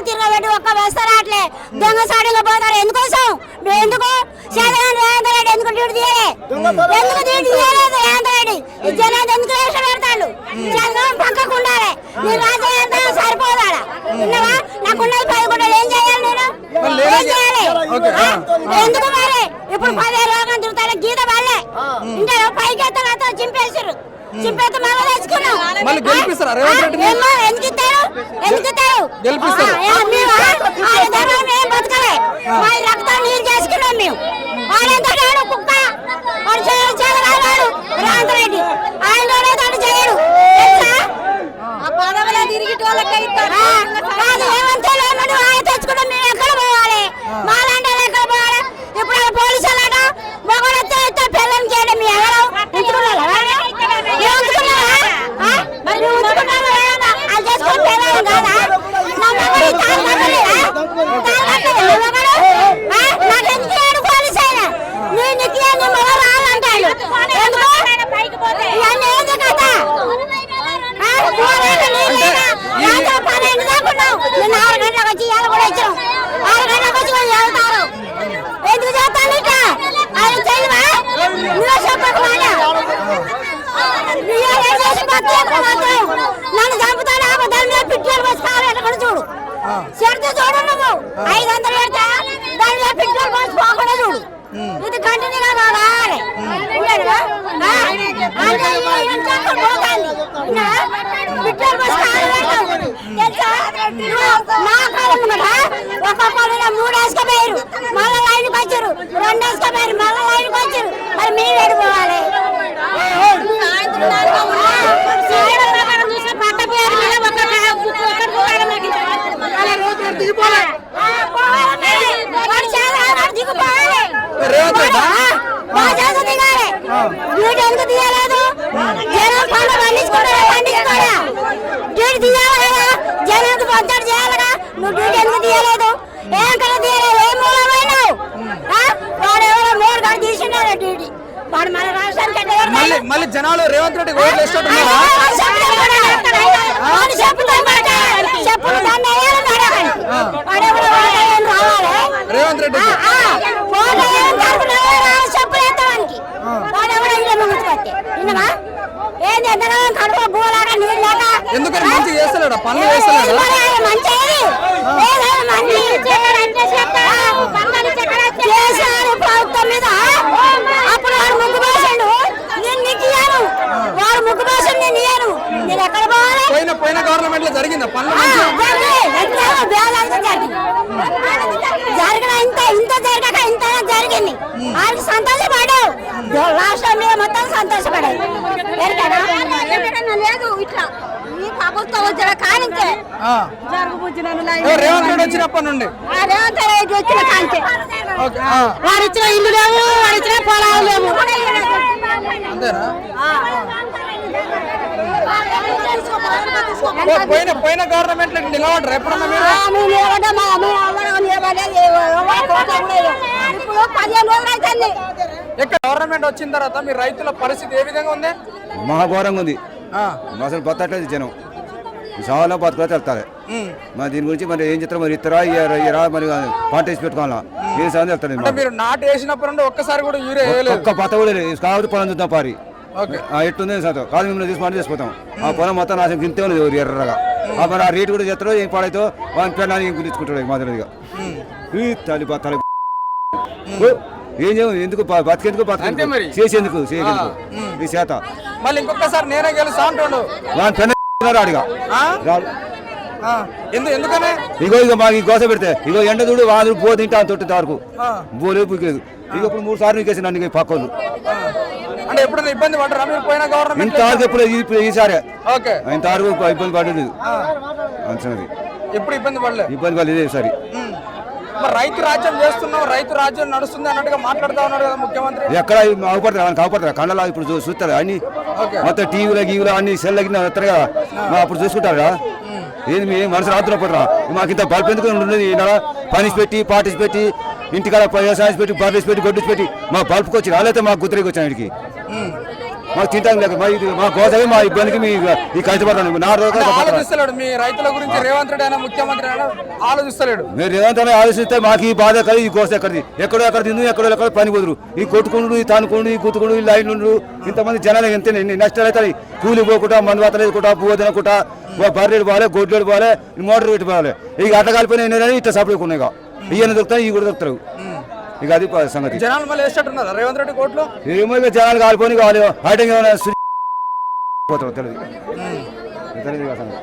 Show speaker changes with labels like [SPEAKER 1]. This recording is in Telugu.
[SPEAKER 1] సంవత్సరాలు తిరగబెట్టి ఒక్క వేస్తారు అట్లే దొంగ సాటిలో పోతారు. ఎందుకోసం? నువ్వు ఎందుకు? చంద్రబాబు రేవంత్ రెడ్డి ఎందుకు డ్యూటీ తీయలే? ఎందుకు డ్యూటీ తీయలేదు రేవంత్ రెడ్డి? జనాలు ఎందుకు పెడతాడు చంద్రబాబు పక్కకు ఉండాలి. నీ సరిపోదాడ విన్నావా? నాకున్నది పది కూడా ఏం చేయాలి నేను? ఏం చేయాలి. ఎందుకు మరి? ఇప్పుడు పదిహేను రోజులు తిరుగుతాడు. గీత వాళ్ళే ఇంకా పైకి చింపేస్తే మళ్ళీ
[SPEAKER 2] గెలిపిస్తారా. రేవంత్
[SPEAKER 1] ఇస్తారు?
[SPEAKER 2] గెలిపిస్తారు.
[SPEAKER 1] ఆ, ఏ, మేము ఆయన దగ్గర మేము బతకలే మా రక్తం నీళ్ళు చేసుకున్నాం మేము ఆయన వాడు కుక్క వాడు చేయడు చేయగలవాడు రేవంత్ రెడ్డి ఆయన తోడు చేయడు తెలుసా? ఆ, కాదు, ఏమంటే లేమని ఆయన తెచ్చుకుంటాం మేము ఎక్కడ పోవాలి మాలాంటి వాళ్ళు ఎక్కడ పోవాలి ఇప్పుడు ఆ పోలీసులు అట మొగలు ఎత్తే ఎత్తే పిల్లలు చేయడం మీ ఎవరు ఉంచుకున్నారా వాళ్ళు? ఏ ఉంచుకున్నారా? ఆ? మరి నువ్వు ఉంచుకున్నావా లేదా? అది చేసుకొని పిల్లలు కాదా? నా మొగలు తాళి కట్టలేదా? తాళి కట్టలేదా నా మొగలు? ఆ? నాకెందుకు లేడు పోలీసు ఆయన? నీ నిత్య నీ మొగలు రాలంటాడు. ఎందుకు? ఇవన్నీ ఏంది కథ? ఆ? పోరాడు నీళ్ళేనా? రాత్రి ఉన్నాం. నిన్న ఆరు గంటలకు వచ్చి ఇవాళ కూడా వచ్చాం. ఆరు గంటలకు వచ్చి వాళ్ళు చదువుతారు. ఎందుకు చేస్తాను ఇట్లా ఆయన చేయవా? నువ్వే చెప్పకు మాట నువ్వే ఏం చేసి బతికేప్పుడు మాత్రం? నన్ను చంపుతాను ఆ దాని మీద పిట్టలు పోసి కాలు చూడు. చెడితే చూడు నువ్వు. ఐదు వందలు పెడతా దాని మీద పిట్టలు పోసి పోకుండా చూడు. ఇది కంటిన్యూగా? పిట్టలు పోసి. తెలుసా? మా కాలం కదా ఒక్కొక్కరు మూడు వేసుకపోయారు మళ్ళీ లైన్కి వచ్చారు రెండు వేసుకపోయారు మళ్ళీ లైన్కి వచ్చారు మరి మేము ఎడిపోవాలి
[SPEAKER 2] రేవంత్ రెడ్డా?
[SPEAKER 1] డ్యూటీ ఎందుకు తీయలేదు జనం పంట పండించుకుంటారా పండించుకోరా డ్యూటీ తీయాలి కదా పొద్దుడు చేయాలిగా నువ్వు డ్యూటీ ఎందుకు తీయలేదు? ఏం కదా తీయలేదు? ఏం మూలమైనావు వాడు ఎవరో మూడు గంటలు తీసిండారు డ్యూటీ. వాడు మన రాష్ట్రానికి?
[SPEAKER 2] మళ్ళీ మళ్ళీ జనాలు రేవంత్ రెడ్డి ఓట్లు
[SPEAKER 1] రావాలి?
[SPEAKER 2] రేవంత్ రెడ్డి
[SPEAKER 1] ఏంది? ఎంతకాలం కడుపు భూలాగా నీళ్ళు లేక
[SPEAKER 2] ఎందుకని మంచి చేస్తలేడా? పనులు చేస్తలేడా?
[SPEAKER 1] అప్పుడు వాడు ముగ్గు పోసాడు నేను నీకు ఇయ్యాను. వాడు ముగ్గు పోసాడు నేను ఇయ్యాను. నేను ఎక్కడ పోవాలి?
[SPEAKER 2] పోయిన పోయిన గవర్నమెంట్లో జరిగిందా? పనులు మంచిగా.
[SPEAKER 1] జరిగిన ఇంత ఇంత జరగక ఇంత జరిగింది వాళ్ళకి సంతోషపడావు రాష్ట్రం మీద మొత్తం సంతోషపడావు ఎరకనా? లేదు ఇట్లా ఈ కానించే
[SPEAKER 2] ఏ, రేవంత్ రెడ్డి వచ్చినప్పటి నుండి?
[SPEAKER 1] రేవంత్ రెడ్డి వచ్చిన. వాడు ఇచ్చిన ఇల్లు లేవు వాడు ఇచ్చిన పొలాలు లేవు.
[SPEAKER 2] అంతేనా? పోయిన పోయిన గవర్నమెంట్ నిలబడరు ఎప్పుడన్నా మీరు?
[SPEAKER 1] ఇప్పుడు పదిహేను రోజులు అవుతుంది
[SPEAKER 2] ఇక్కడ గవర్నమెంట్ వచ్చిన తర్వాత మీ రైతుల పరిస్థితి ఏ విధంగా ఉంది?
[SPEAKER 3] మహా ఘోరంగా ఉంది.
[SPEAKER 2] ఆ.
[SPEAKER 3] అసలు బతట్లేదు జనం చాలా బతుకులో వెళ్తారు. మరి దీని గురించి మరి ఏం చెప్తారు? మరి ఇస్తారా ఇయ్యరా మరి పంట వేసి పెట్టుకోవాలా? ఏం సాధన వెళ్తారు
[SPEAKER 2] అంటే మీరు నాటు వేసినప్పుడు నుండి ఒక్కసారి కూడా యూరియా
[SPEAKER 3] ఒక్క పత కూడా లేదు. పొలం చూద్దాం పారి.
[SPEAKER 2] ఓకే.
[SPEAKER 3] ఆ, ఎట్టుంది సార్ కాదు మిమ్మల్ని తీసి పంట చేసుకుంటాం ఆ పొలం మొత్తం నాశనం గింతే ఉంది ఎర్రగా. ఆ మరి ఆ రేటు కూడా చేస్తారో ఏం పాడైతో వాళ్ళని పెళ్ళని ఏం గురించుకుంటాడు మాదిరిగా తల్లి ఓ, ఏం చేయము ఎందుకు బతికేందుకు. బతికేందుకు? చేసేందుకు చేసేందుకు. ఈ చేత.
[SPEAKER 2] మళ్ళీ ఇంకొకసారి నేనే గెలుస్తా అంటుండు.
[SPEAKER 3] వాళ్ళని పెన్న అడిగా
[SPEAKER 2] ఆ?
[SPEAKER 3] రాడు.
[SPEAKER 2] ఆ. ఎందు ఎందుకనే?
[SPEAKER 3] ఇగో ఇగో మాకు గోస పెడితే ఇగో ఎండ చూడు వాళ్ళు బో తింటా తొట్టి వరకు
[SPEAKER 2] ఆ.
[SPEAKER 3] బోలే పుకేది ఇక ఇప్పుడు మూడు సార్లు నీకేసి నన్ను ఇక పక్కలు.
[SPEAKER 2] అంటే ఎప్పుడైనా ఇబ్బంది పడరా మీరు? పోయిన గవర్నమెంట్
[SPEAKER 3] ఇంతవరకు ఎప్పుడు ఇప్పుడు ఈసారి
[SPEAKER 2] ఓకే.
[SPEAKER 3] ఇంతవరకు ఇబ్బంది పడలేదు. అంచనది
[SPEAKER 2] ఎప్పుడు ఇబ్బంది పడలే?
[SPEAKER 3] ఇబ్బంది పడలేదు ఈసారి.
[SPEAKER 2] మరి రైతు రాజ్యం చేస్తున్నాం రైతు రాజ్యం నడుస్తుంది అన్నట్టుగా మాట్లాడుతా ఉన్నాడు కదా ముఖ్యమంత్రి.
[SPEAKER 3] ఎక్కడ అవపడతారు వాళ్ళకి అవపడతారు కళ్ళలో ఇప్పుడు చూ- చూస్తారు. అన్ని. మొత్తం టీవీలో గీవీలో అన్ని సెల్ వస్తారు కదా. మా అప్పుడు చూసుకుంటారా ఏది మీ మనసు రాత్రి పోతారా మాకు ఇంత బల్బ్ ఎందుకు ఉండదు? ఈనాడ పనిసి పెట్టి పాటిసి పెట్టి ఇంటికాడ వ్యవసాయం పెట్టి బర్రెసి పెట్టి గొడ్డిసి పెట్టి మా బల్బ్కి వచ్చి రాలేతే మాకు గుద్దరికి వచ్చాను ఇక్కడికి మాకు తింటాం లేక మా ఇది మా కోసమే మా ఇబ్బందికి మీ ఈ కష్టపడతాను నా రోజు
[SPEAKER 2] ఆలోచిస్తలేడు. మీ రైతుల గురించి రేవంత్ రెడ్డి అయినా ముఖ్యమంత్రి అయినా ఆలోచిస్తలేడు.
[SPEAKER 3] మీరు ఏదంటే ఆలోచిస్తే మాకు ఈ బాధ ఎక్కడ? ఈ కోస ఎక్కడిది ఎక్కడో ఎక్కడ తిందు ఎక్కడో ఎక్కడ పని కుదురు. ఈ కొట్టుకుండు ఈ తానుకుండు ఈ గుత్తుకుండు ఈ లైన్లు ఇంతమంది జనాలు ఎంత నష్టాలు అవుతాయి కూలి పోకుండా మందు వాతలు వేసుకుంటా పువ్వు తినకుండా బర్రెడు పోవాలి గొడ్లేడు పోవాలి మోటార్ పెట్టి పోవాలి ఇక అట్ట కలిపిన ఇట్లా సపరేట్ ఉన్నాయి ఇక. ఇవన్నీ దొరుకుతాయి ఇవి కూడా దొరుకుతారు ఇక అది సంగతి.
[SPEAKER 2] జనాలు మళ్ళీ వేసేట్టున్నారు రేవంత్ రెడ్డి కోట్లు
[SPEAKER 3] ఏమో ఇక జనాలు కావాలి. హైటింగ్ ఏమైనా తెలియదు. తెలియదు సంగతి.